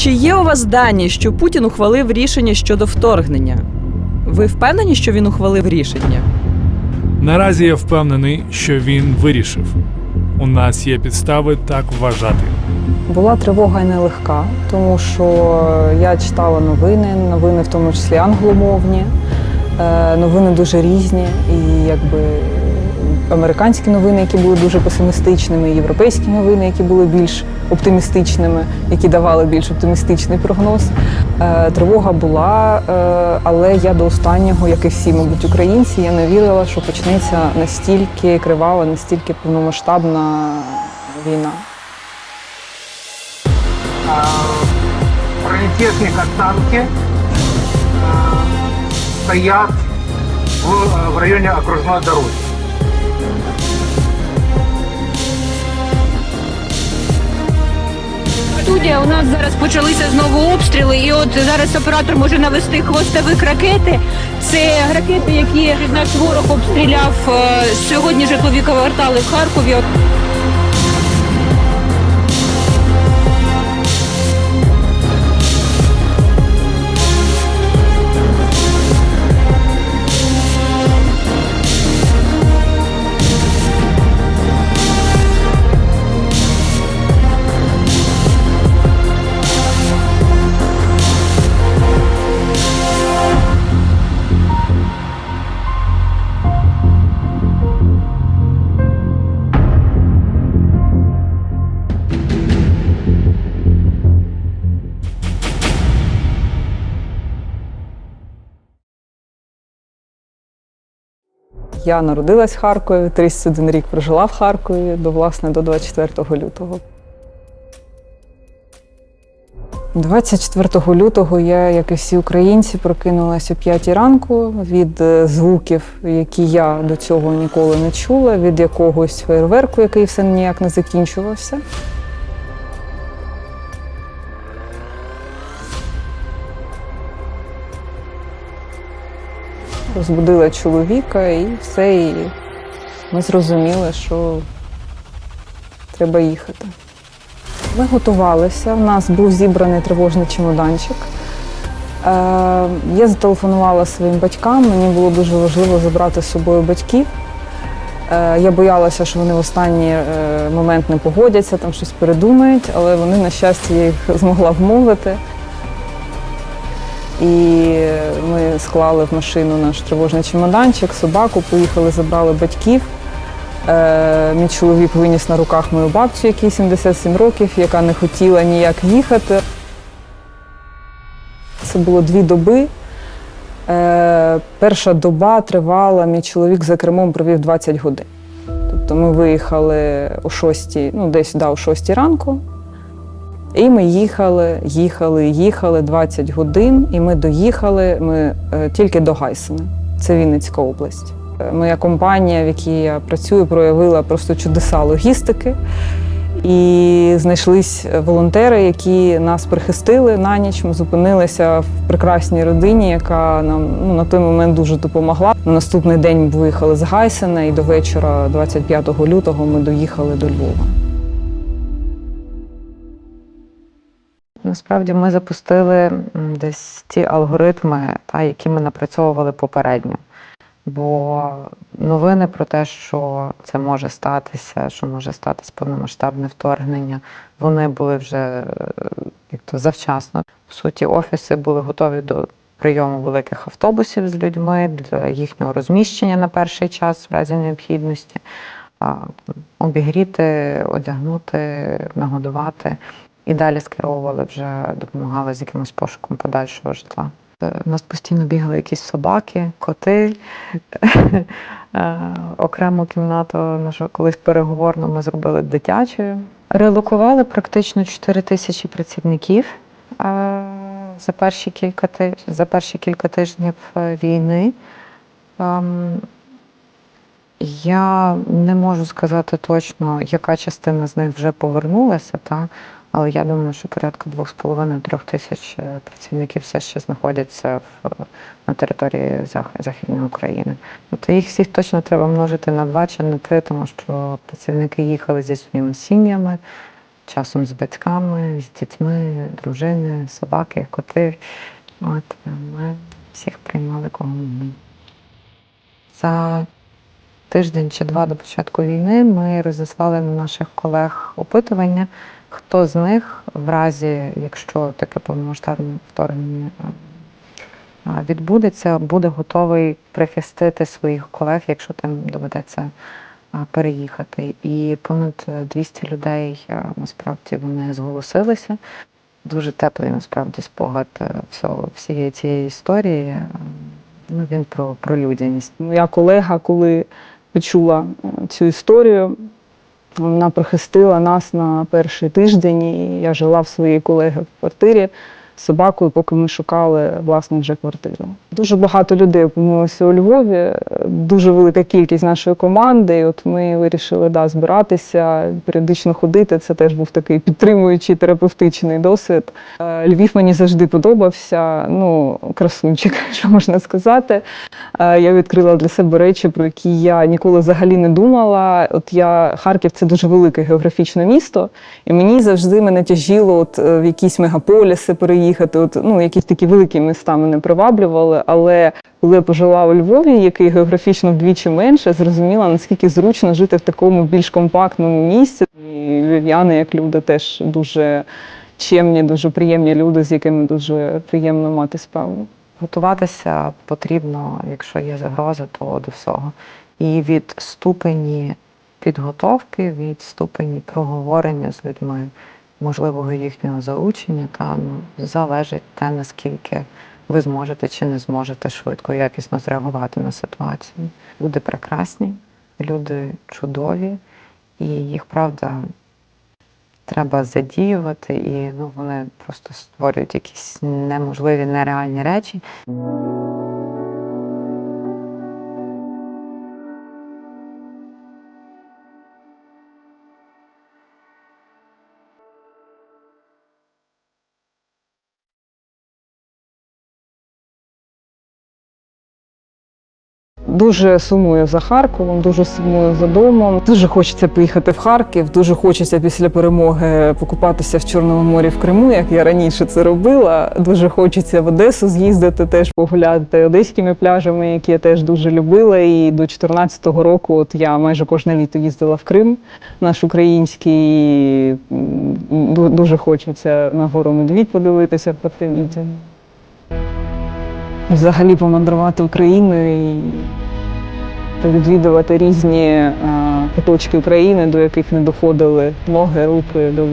Чи є у вас дані, що Путін ухвалив рішення щодо вторгнення? Ви впевнені, що він ухвалив рішення? Наразі я впевнений, що він вирішив. У нас є підстави так вважати. Була тривога й нелегка, тому що я читала новини, новини в тому числі англомовні, е, новини дуже різні, і якби американські новини, які були дуже песимістичними, і європейські новини, які були більш оптимістичними, які давали більш оптимістичний прогноз. Е, Тривога була, е, але я до останнього, як і всі, мабуть, українці, я не вірила, що почнеться настільки кривава, настільки повномасштабна війна. бронетехника, танки э, стоят в, в районе окружной дороги. Студія у нас зараз почалися знову обстріли, і от зараз оператор може навести хвостових ракети. Це ракети, які наш ворог обстріляв е, сьогодні житлові квартали в Харкові. Я народилась в Харкові, 31 рік прожила в Харкові до власне до 24 лютого. 24 лютого я, як і всі українці, прокинулася о 5 ранку від е, звуків, які я до цього ніколи не чула, від якогось фейерверку, який все ніяк не закінчувався. Розбудила чоловіка і все. І ми зрозуміли, що треба їхати. Ми готувалися. У нас був зібраний тривожний чемоданчик. Е, я зателефонувала своїм батькам. Мені було дуже важливо забрати з собою батьків. Е, я боялася, що вони в останній е, момент не погодяться, там щось передумають, але вони, на щастя, їх змогла вмовити. І ми склали в машину наш тривожний чемоданчик, собаку, поїхали, забрали батьків. Е, мій чоловік виніс на руках мою бабцю, якій 77 років, яка не хотіла ніяк їхати. Це було дві доби. Е, перша доба тривала, мій чоловік за кермом провів 20 годин. Тобто ми виїхали о 6, ну десь да, о 6 ранку. І ми їхали, їхали, їхали 20 годин, і ми доїхали ми е, тільки до Гайсена. Це Вінницька область. Е, Моя компанія, в якій я працюю, проявила просто чудеса логістики. І знайшлись волонтери, які нас прихистили на ніч. Ми зупинилися в прекрасній родині, яка нам ну, на той момент дуже допомогла. На наступний день виїхали з Гайсена, і до вечора, 25 лютого, ми доїхали до Львова. Насправді ми запустили десь ті алгоритми, та, які ми напрацьовували попередньо. Бо новини про те, що це може статися, що може статись повномасштабне вторгнення, вони були вже е, як то завчасно. В суті, офіси були готові до прийому великих автобусів з людьми для їхнього розміщення на перший час в разі необхідності, обігріти, одягнути, нагодувати. І далі скеровували вже, допомагали з якимось пошуком подальшого житла. Е, У нас постійно бігали якісь собаки, коти. Е, Окрему кімнату нашу колись переговорну ми зробили дитячою. Релокували практично 4 тисячі працівників е, за перші кілька за перші кілька тижнів е, війни. Ем, Я не можу сказати точно, яка частина з них вже повернулася, та, але я думаю, що порядка 2,5-3 тисяч е, працівників все ще знаходяться в, на території Зах- Західної України. Тобто їх всіх точно треба множити на два чи на три, тому що працівники їхали зі своїми сім'ями, часом з батьками, з дітьми, дружини, собаки, коти. От е, ми всіх приймали кого. За тиждень чи два до початку війни ми розіслали на наших колег опитування, хто з них, в разі, якщо таке повномасштабне вторгнення відбудеться, буде готовий прихистити своїх колег, якщо там доведеться переїхати. І понад 200 людей насправді вони зголосилися. Дуже теплий насправді спогад е, всього всієї цієї історії. Е, Ну, він про, про людяність. Моя колега, коли почула е, цю історію, вона прихистила нас на перший тиждень, і я жила в своїй колеги в квартирі собакою, поки ми шукали власну вже квартиру. Дуже багато людей опинилося у Львові, дуже велика кількість нашої команди. І от ми вирішили да, збиратися, періодично ходити. Це теж був такий підтримуючий терапевтичний досвід. Е, Львів мені завжди подобався. Ну, красунчик, що можна сказати. Е, Я відкрила для себе речі, про які я ніколи взагалі не думала. От я Харків це дуже велике географічне місто, і мені завжди мене тяжіло от е, в якісь мегаполіси переїхати. От ну якісь такі великі міста мене приваблювали. Але коли я пожила у Львові, який географічно вдвічі менше, зрозуміла наскільки зручно жити в такому більш компактному місці. І львів'яни, як люди, теж дуже чемні, дуже приємні люди, з якими дуже приємно мати справу. Готуватися потрібно, якщо є загроза, то до всього. І від ступені підготовки, від ступені проговорення з людьми, можливого їхнього залучення, та ну, залежить те, наскільки ви зможете чи не зможете швидко, якісно зреагувати на ситуацію. Люди прекрасні, люди чудові, і їх правда треба задіювати, і ну, вони просто створюють якісь неможливі, нереальні речі. Дуже сумую за Харковом, дуже сумую за домом. Дуже хочеться поїхати в Харків. Дуже хочеться після перемоги покупатися в Чорному морі в Криму, як я раніше це робила. Дуже хочеться в Одесу з'їздити, теж погуляти одеськими пляжами, які я теж дуже любила. І до 2014 року, от я майже кожне літо їздила в Крим, наш український. Дуже хочеться на гору медвідь подивитися Портовіті. Взагалі помандрувати Україною відвідувати різні е, куточки України, до яких не доходили ноги, руки до